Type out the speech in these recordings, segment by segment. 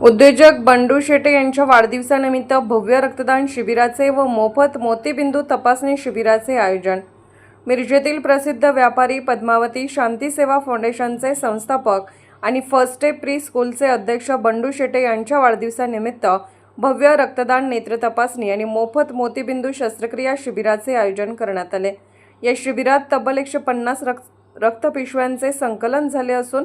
उद्योजक बंडू शेटे यांच्या वाढदिवसानिमित्त भव्य रक्तदान शिबिराचे व मोफत मोतीबिंदू तपासणी शिबिराचे आयोजन. मिरजेतील प्रसिद्ध व्यापारी पद्मावती शांती सेवा फाउंडेशनचे संस्थापक आणि फर्स्ट स्टेप प्री स्कूलचे अध्यक्ष बंडू शेटे यांच्या वाढदिवसानिमित्त भव्य रक्तदान नेत्र तपासणी आणि मोफत मोतीबिंदू शस्त्रक्रिया शिबिराचे आयोजन करण्यात आले. या शिबिरात तब्बल एकशे पन्नास रक्त रक्तपिशव्यांचे संकलन झाले असून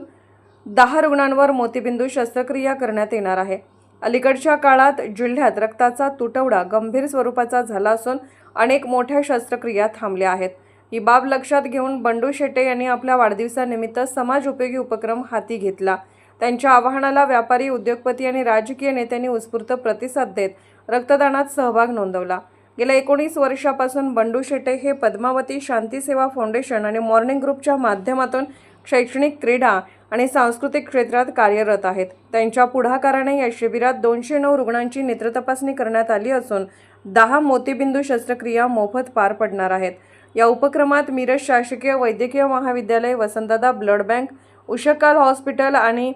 दहा रुग्णांवर मोतीबिंदू शस्त्रक्रिया करण्यात येणार आहे. अलीकडच्या काळात जिल्ह्यात रक्ताचा तुटवडा गंभीर स्वरूपाचा झाला असून अनेक मोठ्या शस्त्रक्रिया थांबल्या आहेत. ही बाब लक्षात घेऊन बंडू शेटे यांनी आपल्या वाढदिवसानिमित्त समाज उपयोगी उपक्रम हाती घेतला. त्यांच्या आवाहनाला व्यापारी उद्योगपती आणि राजकीय नेत्यांनी उत्स्फूर्त प्रतिसाद देत रक्तदानात सहभाग नोंदवला. गेल्या एकोणीस वर्षापासून बंडू शेटे हे पद्मावती शांती सेवा फाउंडेशन आणि मॉर्निंग ग्रुपच्या माध्यमातून शैक्षणिक क्रीडा आणि सांस्कृतिक क्षेत्रात कार्यरत आहेत. त्यांच्या पुढाकाराने या शिबिरात दोनशे नऊ रुग्णांची नेत्रतपासणी करण्यात आली असून दहा मोतीबिंदू शस्त्रक्रिया मोफत पार पडणार आहेत. या उपक्रमात मिरज शासकीय वैद्यकीय महाविद्यालय Vasantdada blood bank Ushakal hospital आणि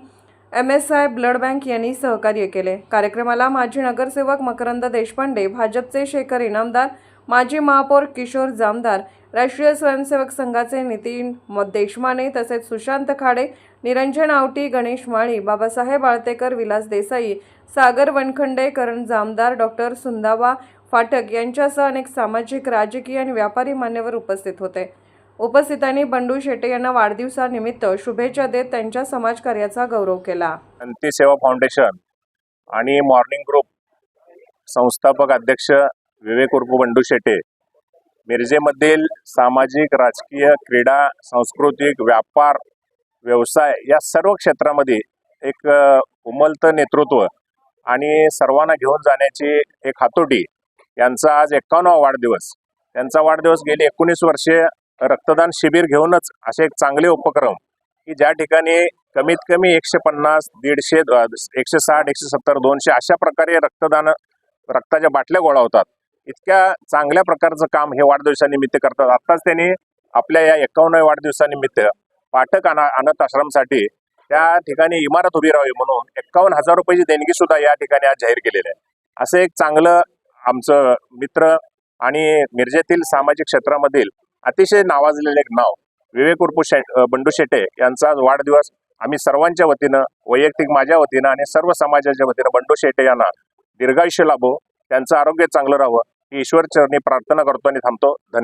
M S I blood bank यांनी सहकार्य केले. कार्यक्रमाला माजी नगरसेवक मकरंद देशपांडे भाजपचे शेखर इनामदार माजी महापौर किशोर जामदार राष्ट्रीय स्वयंसेवक संघाचे नितीन देशमाने तसेच सुशांत खाडे निरंजन आवटी गणेश माळी बाबासाहेब आळतेकर विलास देसाई सागर वनखंडे करण जामदार डॉक्टर सुंदाबा फाटक यांच्यासह अनेक सामाजिक राजकीय आणि व्यापारी मान्यवर उपस्थित होते. उपस्थितांनी बंडू शेटे यांना वाढदिवसानिमित्त शुभेच्छा देत त्यांच्या समाजकार्याचा गौरव केला. सेवा फाउंडेशन आणि मॉर्निंग ग्रुप संस्थापक अध्यक्ष विवेक उर्फ बंडू शेटे मिरजेमधील सामाजिक राजकीय क्रीडा सांस्कृतिक व्यापार व्यवसाय या सर्व क्षेत्रामध्ये एक उमलतं नेतृत्व आणि सर्वांना घेऊन जाण्याची एक हातोटी यांचा आज एकावन्नावा वाढदिवस. त्यांचा वाढदिवस गेली एकोणीस वर्षे रक्तदान शिबिर घेऊनच असे एक चांगले उपक्रम की ज्या ठिकाणी कमीत कमी एकशे पन्नास दीडशे एकशे साठ एकशे सत्तर दोनशे अशा प्रकारे रक्तदान रक्ताच्या बाटल्या गोळा होतात. इतक्या चांगल्या प्रकारचं काम हे वाढदिवसानिमित्त करतात. आत्ताच त्यांनी आपल्या या एकावन्न वाढदिवसानिमित्त पाठक अना अनाथ आश्रमसाठी त्या ठिकाणी इमारत उभी राहावी म्हणून एक्कावन्न हजार रुपयाची देणगी सुद्धा या ठिकाणी आज जाहीर केलेली आहे. असं एक चांगलं आमचं मित्र आणि मिरजेतील सामाजिक क्षेत्रामधील अतिशय नावाजलेलं एक नाव विवेक उर्पू शे बंडू शेटे यांचा आज वाढदिवस आम्ही सर्वांच्या वतीनं वैयक्तिक माझ्या वतीनं आणि सर्व समाजाच्या वतीनं बंडू शेटे यांना दीर्घायुष्य लाभो. त्यांचं आरोग्य चांगलं राहावं. ईश्वर चरणी प्रार्थना करतो आणि थांबतो. धन्यवाद.